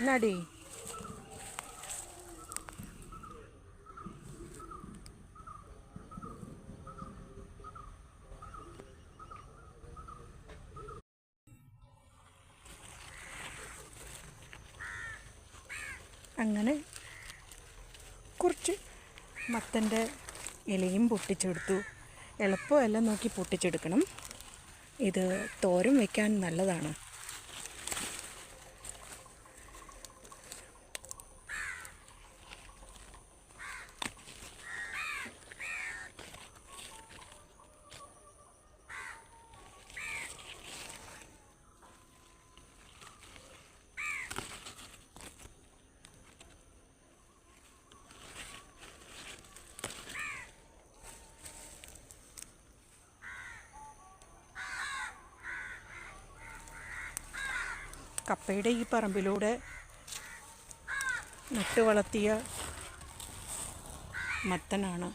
നടി. അങ്ങനെ കുറച്ച് മത്തന്റെ ഇലയും പൊട്ടിച്ചെടുത്തു. എളുപ്പമല്ല നോക്കി പൊട്ടിച്ചെടുക്കണം. ഇത് തോരൻ വയ്ക്കാൻ നല്ലതാണ്. കപ്പയുടെ ഈ പറമ്പിലൂടെ നട്ടു വളർത്തിയ മത്തനാണ്.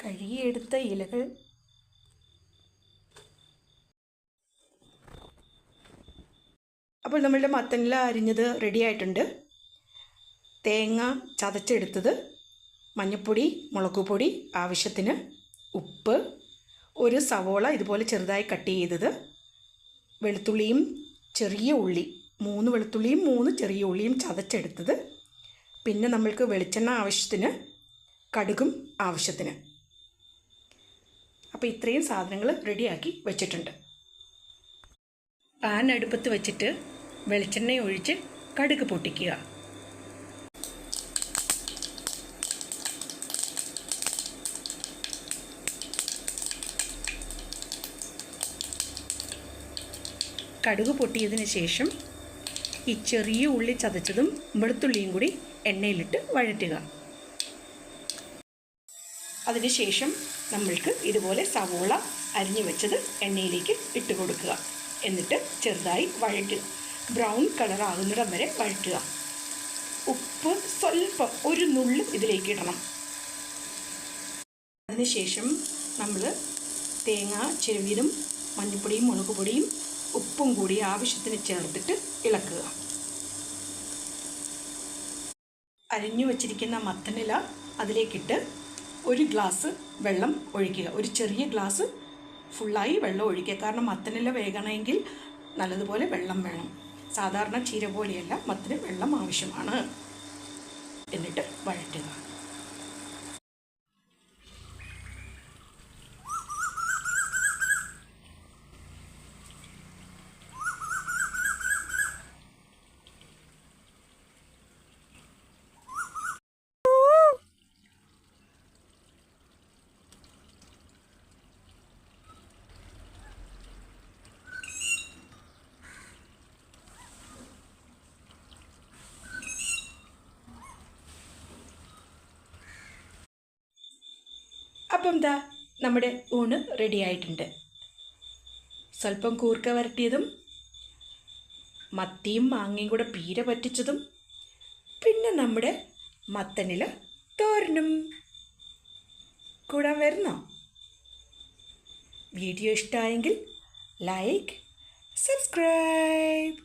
കഴുകിയെടുത്ത ഇലകൾ അപ്പോൾ നമ്മളുടെ മത്തനിൽ അരിഞ്ഞത് റെഡി ആയിട്ടുണ്ട്. തേങ്ങ ചതച്ചെടുത്തത് മഞ്ഞൾപ്പൊടി മുളകുപൊടി ആവശ്യത്തിന് ഉപ്പ് ഒരു സവോള ഇതുപോലെ ചെറുതായി കട്ട് ചെയ്തത്. വെളുത്തുള്ളിയും ചെറിയ ഉള്ളി മൂന്ന് വെളുത്തുള്ളിയും മൂന്ന് ചെറിയ ഉള്ളിയും ചതച്ചെടുത്തത്. പിന്നെ നമ്മൾക്ക് വെളിച്ചെണ്ണ ആവശ്യത്തിന് കടുകും ആവശ്യത്തിന്. അപ്പോൾ ഇത്രയും സാധനങ്ങൾ റെഡിയാക്കി വെച്ചിട്ടുണ്ട്. പാൻ അടുപ്പത്ത് വെച്ചിട്ട് വെളിച്ചെണ്ണ ഒഴിച്ച് കടുക് പൊട്ടിക്കുക. കടുക് പൊട്ടിയതിന് ശേഷം ഈ ചെറിയ ഉള്ളി ചതച്ചതും വെളുത്തുള്ളിയും കൂടി എണ്ണയിലിട്ട് വഴറ്റുക. അതിനുശേഷം നമ്മൾക്ക് ഇതുപോലെ സവോള അരിഞ്ഞു വെച്ചത് എണ്ണയിലേക്ക് ഇട്ട് കൊടുക്കുക. എന്നിട്ട് ചെറുതായി വഴറ്റുക. ബ്രൗൺ കളർ ആകുന്നിടം വരെ വഴറ്റുക. ഉപ്പ് സ്വല്പം ഒരു നുള്ളും ഇതിലേക്ക് ഇടണം. അതിനുശേഷം നമ്മൾ തേങ്ങ ചെരുവീതും മഞ്ഞൾപ്പൊടിയും മുളക് പൊടിയും ഉപ്പും കൂടി ആവശ്യത്തിന് ചേർത്തിട്ട് ഇളക്കുക. അരിഞ്ഞു വച്ചിരിക്കുന്ന മത്തനില അതിലേക്കിട്ട് ഒരു ഗ്ലാസ് വെള്ളം ഒഴിക്കുക. ഒരു ചെറിയ ഗ്ലാസ് ഫുള്ളായി വെള്ളം ഒഴിക്കുക. കാരണം മത്തനില വേകണമെങ്കിൽ നല്ലതുപോലെ വെള്ളം വേണം. സാധാരണ ചീര പോലെയല്ല മത്തിന് വെള്ളം ആവശ്യമാണ്. എന്നിട്ട് വഴറ്റുക. അപ്പം എന്താ നമ്മുടെ ഊണ് റെഡി ആയിട്ടുണ്ട്. സ്വല്പം കൂർക്ക വരട്ടിയതും മത്തിയും മാങ്ങയും കൂടെ പീര പറ്റിച്ചതും പിന്നെ നമ്മുടെ മത്തനില തോരനും. കൂടാൻ വരുന്നോ? വീഡിയോ ഇഷ്ടമായെങ്കിൽ ലൈക്ക് സബ്സ്ക്രൈബ്